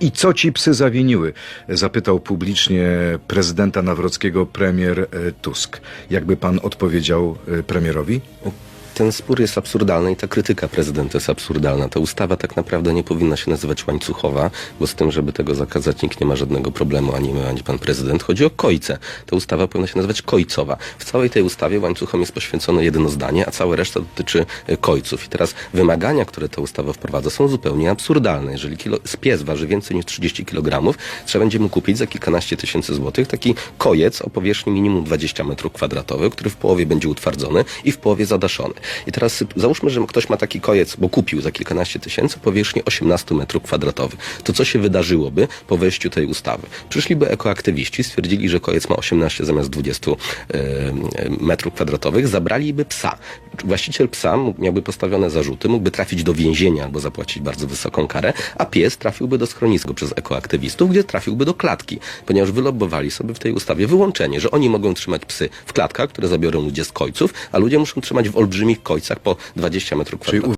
I co ci psy zawiniły? Zapytał publicznie prezydenta Nawrockiego premier e, Tusk. Jakby pan odpowiedział e, premierowi? Ten spór jest absurdalny i ta krytyka prezydenta jest absurdalna. Ta ustawa tak naprawdę nie powinna się nazywać łańcuchowa, bo z tym, żeby tego zakazać, nikt nie ma żadnego problemu, ani my, ani pan prezydent. Chodzi o kojce. Ta ustawa powinna się nazywać kojcowa. W całej tej ustawie łańcuchom jest poświęcone jedno zdanie, a cała reszta dotyczy e, kojców. I teraz wymagania, które ta ustawa wprowadza, są zupełnie absurdalne. Jeżeli kilo, pies waży więcej niż 30 kg, trzeba będzie mu kupić za kilkanaście tysięcy złotych taki kojec o powierzchni minimum 20 metrów kwadratowych, który w połowie będzie utwardzony i w połowie zadaszony. I teraz załóżmy, że ktoś ma taki kojec, bo kupił za kilkanaście tysięcy powierzchni 18 metrów kwadratowych. To co się wydarzyłoby po wejściu tej ustawy? Przyszliby ekoaktywiści, stwierdzili, że kojec ma 18 zamiast 20 e, metrów kwadratowych, zabraliby psa. Właściciel psa miałby postawione zarzuty, mógłby trafić do więzienia albo zapłacić bardzo wysoką karę, a pies trafiłby do schroniska przez ekoaktywistów, gdzie trafiłby do klatki, ponieważ wylobbowali sobie w tej ustawie wyłączenie, że oni mogą trzymać psy w klatkach, które zabiorą ludzie z kojców, a ludzie muszą trzymać w olbrzymich kojcach po 20 metrów kwadratowych.